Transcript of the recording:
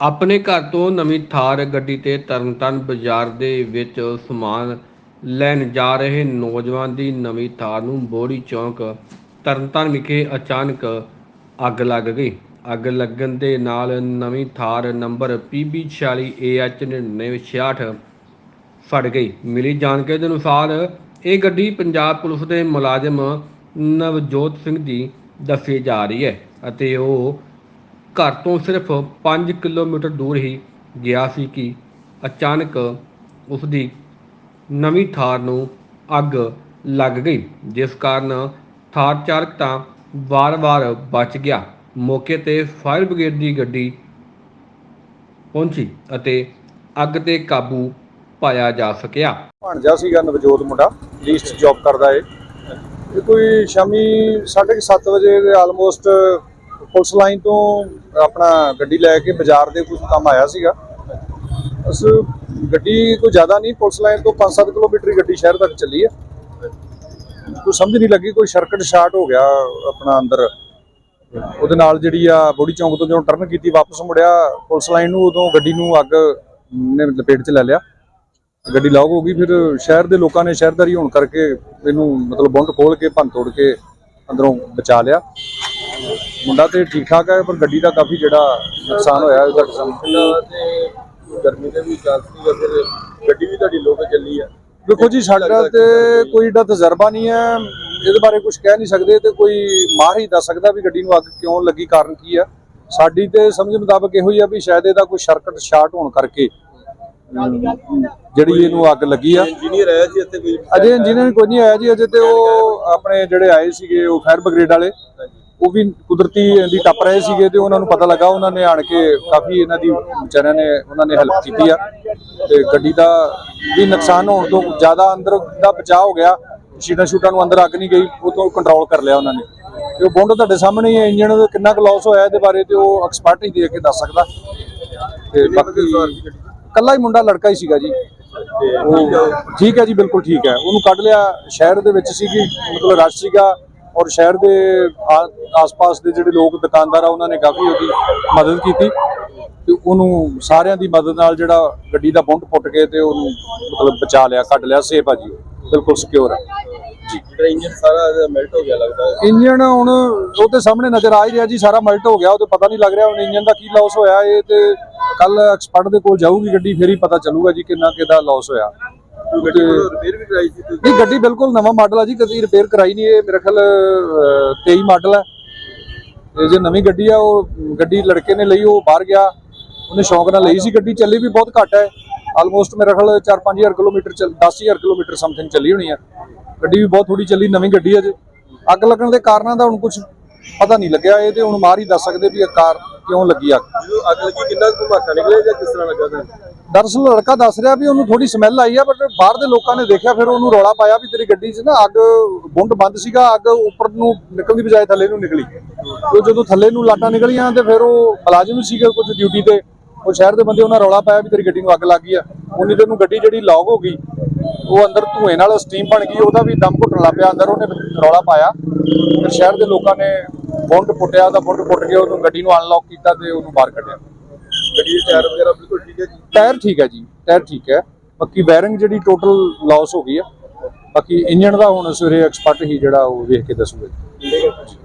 ਆਪਣੇ ਘਰ ਤੋਂ ਨਵੀਂ ਥਾਰ ਗੱਡੀ ਤੇ ਤਰਨਤਾਰਨ ਬਾਜ਼ਾਰ ਦੇ ਵਿੱਚ ਸਮਾਨ ਲੈਣ ਜਾ ਰਹੇ ਨੌਜਵਾਨ ਦੀ ਨਵੀਂ ਥਾਰ ਨੂੰ ਬੋੜੀ ਚੌਂਕ ਤਰਨਤਾਰਨ ਵਿਖੇ ਅਚਾਨਕ ਅੱਗ ਲੱਗ ਗਈ। ਅੱਗ ਲੱਗਣ ਦੇ ਨਾਲ ਨਵੀਂ ਥਾਰ ਨੰਬਰ PB46AH9966 ਫੜ ਗਈ। ਮਿਲੀ ਜਾਣਕਾਰੀ ਦੇ ਅਨੁਸਾਰ ਇਹ ਗੱਡੀ ਪੰਜਾਬ ਪੁਲਿਸ ਦੇ ਮੁਲਾਜ਼ਮ ਨਵਜੋਤ ਸਿੰਘ ਦੀ ਦੱਸੀ ਜਾ ਰਹੀ ਹੈ ਅਤੇ ਉਹ ਘਰ ਤੋਂ ਸਿਰਫ 5 ਕਿਲੋਮੀਟਰ ਦੂਰ ਹੀ ਗਿਆ ਸੀ ਕਿ ਅਚਾਨਕ ਉਸ ਦੀ ਨਵੀਂ ਥਾਰ ਨੂੰ ਅੱਗ ਲੱਗ ਗਈ, ਜਿਸ ਕਾਰਨ ਥਾਰ ਚਾਲਕ ਤਾਂ ਵਾਰ-ਵਾਰ ਬਚ ਗਿਆ। ਮੌਕੇ ਤੇ ਫਾਇਰ ਬ੍ਰਿਗੇਡ ਦੀ ਗੱਡੀ ਪਹੁੰਚੀ ਅਤੇ ਅੱਗ ਤੇ ਕਾਬੂ ਪਾਇਆ ਜਾ ਸਕਿਆ। ਭਾਣਜਾ ਸੀਗਾ ਨਵਜੋਤ ਮੁੰਡਾ ਲੀਸਟ ਜੌਬ ਕਰਦਾ ਏ। ਇਹ ਕੋਈ ਸ਼ਾਮੀ 7:30 ਵਜੇ ਦੇ ਆਲਮੋਸਟ ਪੁਲਿਸ ਲਾਈਨ ਤੋਂ ਆਪਣਾ ਗੱਡੀ ਲੈ ਕੇ ਬਾਜ਼ਾਰ ਦੇ ਕੁਝ ਕੰਮ ਆਇਆ ਸੀਗਾ। ਅਸ ਗੱਡੀ ਕੋਈ ਜ਼ਿਆਦਾ ਨਹੀਂ, ਪੁਲਿਸ ਲਾਈਨ ਤੋਂ 5-7 ਕਿਲੋਮੀਟਰ ਗੱਡੀ ਸ਼ਹਿਰ ਤੱਕ ਚੱਲੀ ਹੈ ਕੋਈ ਸਮਝ ਨਹੀਂ ਲੱਗੀ, ਕੋਈ ਸਰਕਟ ਸ਼ਾਰਟ ਹੋ ਗਿਆ ਆਪਣਾ ਅੰਦਰ। ਉਹਦੇ ਨਾਲ ਜਿਹੜੀ ਆ ਬੋੜੀ ਚੌਂਕ ਤੋਂ ਜਦੋਂ ਟਰਨ ਕੀਤੀ, ਵਾਪਸ ਮੁੜਿਆ, ਪੁਲਿਸ ਲਾਈਨ ਨੂੰ ਉਦੋਂ ਗੱਡੀ ਨੂੰ ਅੱਗ ਨੇ ਲਪੇਟ 'ਚ ਲੈ ਲਿਆ। ਗੱਡੀ ਲੌਕ ਹੋ ਗਈ, ਫਿਰ ਸ਼ਹਿਰ ਦੇ ਲੋਕਾਂ ਨੇ ਸ਼ਹਿਰਦਾਰੀ ਹੋਣ ਕਰਕੇ ਇਹਨੂੰ ਮਤਲਬ ਬੁੰਡ ਖੋਲ ਕੇ, ਭੰਨ ਤੋੜ ਕੇ ਅੰਦਰੋਂ ਬਚਾ ਲਿਆ। ਮੁੰਡਾ ਤੇ ਠੀਕ ਠਾਕ ਹੈ ਪਰ ਗੱਡੀ ਦਾ ਕਾਫੀ ਜਿਹੜਾ ਨੁਕਸਾਨ ਹੋਇਆ ਉਹਦਾ ਕਿਸਮ ਤੇ ਗਰਮੀ ਦੇ ਵੀ ਚਾਂਸ ਫਿਰ ਗੱਡੀ ਵੀ ਤੁਹਾਡੀ ਲੋਕ ਚੱਲੀ ਆ। ਦੇਖੋ ਜੀ ਸਾਡਾ ਤੇ ਕੋਈ ਏਡਾ ਤਜਰਬਾ ਨਹੀਂ ਹੈ। ਇਹਦੇ ਬਾਰੇ ਕੁਝ ਕਹਿ ਨਹੀਂ ਸਕਦੇ ਤੇ ਕੋਈ ਮਾਹਰ ਹੀ ਦੱਸ ਸਕਦਾ ਵੀ ਗੱਡੀ ਨੂੰ ਅੱਗ ਕਿਉਂ ਲੱਗੀ ਕਾਰਨ ਕੀ ਆ। ਸਾਡੀ ਤੇ ਸਮਝ ਮੁਤਾਬਕ ਇਹੋ ਹੀ ਆ ਵੀ ਸ਼ਾਇਦ ਇਹਦਾ ਕੋਈ ਸਰਕਟ ਸ਼ਾਰਟ ਹੋਣ ਕਰਕੇ ਜਿਹੜੀ ਇਹਨੂੰ ਅੱਗ ਲੱਗੀ ਆ। ਇੰਜੀਨੀਅਰ ਆਇਆ ਸੀ ਇੱਥੇ ਕੋਈ? ਅਜੇ ਇੰਜੀਨੀਅਰ ਕੋਈ ਨਹੀਂ ਆਇਆ ਜੀ ਅਜੇ ਤੇ ਉਹ ਆਪਣੇ ਜਿਹੜੇ ਆਏ ਸੀਗੇ ਉਹ ਫਾਇਰ ਬ੍ਰਿਗੇਡ ਵਾਲੇ। ਉਹ ਵੀ ਕੁਦਰਤੀ ਇਹਦੀ ਟੱਪ ਰਹੇ ਸੀਗੇ ਤੇ ਉਹਨਾਂ ਨੂੰ ਪਤਾ ਲੱਗਾ, ਉਹਨਾਂ ਨੇ ਆਣ ਕੇ ਕਾਫੀ ਇਹਨਾਂ ਦੀ ਵਿਚਾਰਿਆਂ ਨੇ ਉਹਨਾਂ ਨੇ ਹੈਲਪ ਕੀਤੀ ਆ। ਤੇ ਗੱਡੀ ਦਾ ਵੀ ਨੁਕਸਾਨ ਹੋਣ ਤੋਂ ਜ਼ਿਆਦਾ ਅੰਦਰ ਦਾ ਬਚਾਅ ਹੋ ਗਿਆ। ਸ਼ੀਟਾਂ ਸ਼ੂਟਾਂ ਨੂੰ ਅੰਦਰ ਅੱਗ ਨਹੀਂ ਗਈ, ਉਹ ਤੋਂ ਕੰਟਰੋਲ ਕਰ ਲਿਆ ਉਹਨਾਂ ਨੇ। ਤੇ ਉਹ ਬੋਂਡ ਤੁਹਾਡੇ ਸਾਹਮਣੇ ਹੈ ਇੰਜਣ ਦਾ ਕਿੰਨਾ ਕੁ ਲਾਸ ਹੋਇਆ ਇਹਦੇ ਬਾਰੇ ਤੇ ਉਹ ਐਕਸਪਰਟ ਹੀ ਦੇ ਕੇ ਦੱਸ ਸਕਦਾ। ਤੇ ਬਾਕੀ ਕੱਲਾ ਹੀ ਮੁੰਡਾ, ਲੜਕਾ ਹੀ ਸੀਗਾ ਜੀ। ਉਹ ਠੀਕ ਹੈ ਜੀ, ਬਿਲਕੁਲ ਠੀਕ ਹੈ। ਉਹਨੂੰ ਕੱਢ ਲਿਆ ਸ਼ਹਿਰ ਦੇ ਵਿੱਚ ਸੀਗੀ, ਮਤਲਬ ਰਸ਼ ਸੀਗਾ। ਔਰ ਸ਼ਹਿਰ ਦੇ ਆ- ਆਸ-ਪਾਸ ਦੇ ਜਿਹੜੇ ਲੋਕ ਦੁਕਾਨਦਾਰ ਆ ਉਹਨਾਂ ਨੇ ਕਾਫੀ ਉਹਦੀ ਮਦਦ ਕੀਤੀ ਤੇ ਉਹਨੂੰ ਸਾਰਿਆਂ ਦੀ ਮਦਦ ਨਾਲ ਜਿਹੜਾ ਗੱਡੀ ਦਾ ਬੁੰਡ ਪੁੱਟ ਕੇ ਤੇ ਉਹਨੂੰ ਮਤਲਬ ਬਚਾ ਲਿਆ ਕੱਢ ਲਿਆ ਸੇਫ ਆ ਜੀ। ਬਿਲਕੁਲ ਸਿਕਿਉਰ ਜੀ। ਜਿਹੜਾ ਇੰਜਨ ਸਾਰਾ ਮੈਲਟ ਹੋ ਗਿਆ ਲੱਗਦਾ ਹੈ। ਇੰਜਨ ਹੁਣ ਉਹ ਤੇ ਸਾਹਮਣੇ ਨਜ਼ਰ ਆ ਹੀ ਰਿਹਾ ਜੀ ਸਾਰਾ ਮਲਟ ਹੋ ਗਿਆ ਉਹ ਤੇ ਪਤਾ ਨਹੀਂ ਲੱਗ ਰਿਹਾ ਹੁਣ ਇੰਜਨ ਦਾ ਕੀ ਲਾਸ ਹੋਇਆ ਇਹ ਤੇ ਕੱਲ ਐਕਸਪਰਟ ਦੇ ਕੋਲ ਜਾਊਗੀ ਗੱਡੀ ਫੇਰ ਹੀ ਪਤਾ ਚੱਲੂਗਾ ਜੀ ਕਿੰਨਾ ਕਿਹਦਾ ਲਾਸ ਹੋਇਆ। ਗੱਡੀ ਰਿਪੇਅਰ ਵੀ ਕਰਾਈ ਸੀ ਤੁਸੀਂ? ਨਹੀਂ ਗੱਡੀ ਬਿਲਕੁਲ ਨਵਾਂ ਮਾਡਲ ਆ ਜੀ ਕਦੀ ਰਿਪੇਅਰ ਕਰਾਈ ਨਹੀਂ ਇਹ। ਮੇਰੇ ਖਿਆਲ ਅਹ, 23 ਮਾਡਲ ਹੈ ਇਹ ਜੇ ਨਵੀਂ ਗੱਡੀ ਆ ਉਹ ਗੱਡੀ ਲੜਕੇ ਨੇ ਲਈ ਉਹ ਬਾਹਰ ਗਿਆ। ਉਹਨੇ ਸ਼ੌਂਕ ਨਾਲ ਲਈ ਸੀ ਗੱਡੀ ਚੱਲੀ ਵੀ ਬਹੁਤ ਘੱਟ ਹੈ। ਆਲਮੋਸਟ ਮੇਰੇ ਖਿਆਲ 4-5000 ਕਿਲੋਮੀਟਰ ਚੱਲ 10000 ਕਿਲੋਮੀਟਰ ਸਮਥਿੰਗ ਚੱਲੀ ਹੋਣੀ ਆ। ਗੱਡੀ ਵੀ ਬਹੁਤ ਥੋੜੀ ਚੱਲੀ ਨਵੀਂ ਗੱਡੀ ਹੈ ਜੇ। ਅੱਗ ਲੱਗਣ ਦੇ ਕਾਰਨਾਂ ਦਾ ਹੁਣ ਕੁਝ ਪਤਾ ਨਹੀਂ ਲੱਗਿਆ। ਇਹ ਤੇ ਹੁਣ ਮਾਰ ਹੀ ਦੱਸ ਸਕਦੇ ਵੀ ਇਹ ਕਾਰ ਕਿਉਂ ਲੱਗੀ ਅੱਗ। ਜਦੋਂ ਅੱਗ ਲੱਗੀ ਕਿੰਨਾ ਧਮਾਕਾ ਨਿਕਲਿਆ ਜਾਂ ਕਿਸ ਤਰ੍ਹਾਂ ਲੱਗਾ ਤੁਹਾਨੂੰ? ਦਰਅਸਲ ਲੜਕਾ ਦੱਸ ਰਿਹਾ ਵੀ ਉਹਨੂੰ ਥੋੜੀ ਸਮੈਲ ਆਈ ਆ ਬਟ ਬਾਹਰ ਦੇ ਲੋਕਾਂ ਨੇ ਦੇਖਿਆ, ਫਿਰ ਉਹਨੂੰ ਰੌਲਾ ਪਾਇਆ ਵੀ ਤੇਰੀ ਗੱਡੀ 'ਚ ਨਾ ਅੱਗ ਬੁੰਡ ਬੰਦ ਸੀਗਾ, ਅੱਗ ਉੱਪਰ ਨੂੰ ਨਿਕਲਣ ਦੀ ਬਜਾਏ ਥੱਲੇ ਨੂੰ ਨਿਕਲੀ। ਉਹ ਜਦੋਂ ਥੱਲੇ ਨੂੰ ਲਾਟਾਂ ਨਿਕਲੀਆਂ ਤੇ ਫਿਰ ਉਹ ਮੁਲਾਜ਼ਮ ਸੀਗੇ ਕੁਝ ਡਿਊਟੀ ਤੇ, ਉਹ ਸ਼ਹਿਰ ਦੇ ਬੰਦੇ ਉਹਨਾਂ ਰੌਲਾ ਪਾਇਆ ਵੀ ਤੇਰੀ ਗੱਡੀ ਨੂੰ ਅੱਗ ਲੱਗ ਗਈ ਆ। ਉਨੀ ਦੇਰ ਨੂੰ ਗੱਡੀ ਜਿਹੜੀ ਲੌਗ ਹੋ ਗਈ, ਉਹ ਅੰਦਰ ਧੂਏ ਨਾਲ ਸਟੀਮ ਬਣ ਗਈ, ਉਹਦਾ ਵੀ ਦਮ ਘੁੱਟਣ ਲੱਗ ਪਿਆ, ਅੰਦਰ ਉਹਨੇ ਰੌਲਾ ਪਾਇਆ। ਫਿਰ ਸ਼ਹਿਰ ਦੇ ਲੋਕਾਂ ਨੇ ਬੁੰਡ ਪੁੱਟਿਆ, ਉਹਦਾ ਬੁੰਡ ਪੁੱਟ ਕੇ ਉਹਨੂੰ ਗੱਡੀ ਨੂੰ ਅਨਲੌਕ ਕੀਤਾ ਤੇ ਉਹਨੂੰ ਬਾਹਰ ਕੱਢਿਆ। ਟਾਇਰ ਵਗੈਰਾ ਬਿਲਕੁਲ ਠੀਕ ਹੈ ਜੀ। ਟਾਇਰ ਠੀਕ ਹੈ ਜੀ ਟਾਇਰ ਠੀਕ ਹੈ। ਬਾਕੀ ਬੈਰਿੰਗ ਜਿਹੜੀ ਟੋਟਲ ਲਾਸ ਹੋ ਗਈ ਆ ਬਾਕੀ ਇੰਜਨ ਦਾ ਹੁਣ ਸਵੇਰੇ ਐਕਸਪਰਟ ਹੀ ਜਿਹੜਾ ਉਹ ਵੇਖ ਕੇ ਦੱਸੂਗਾ ਜੀ।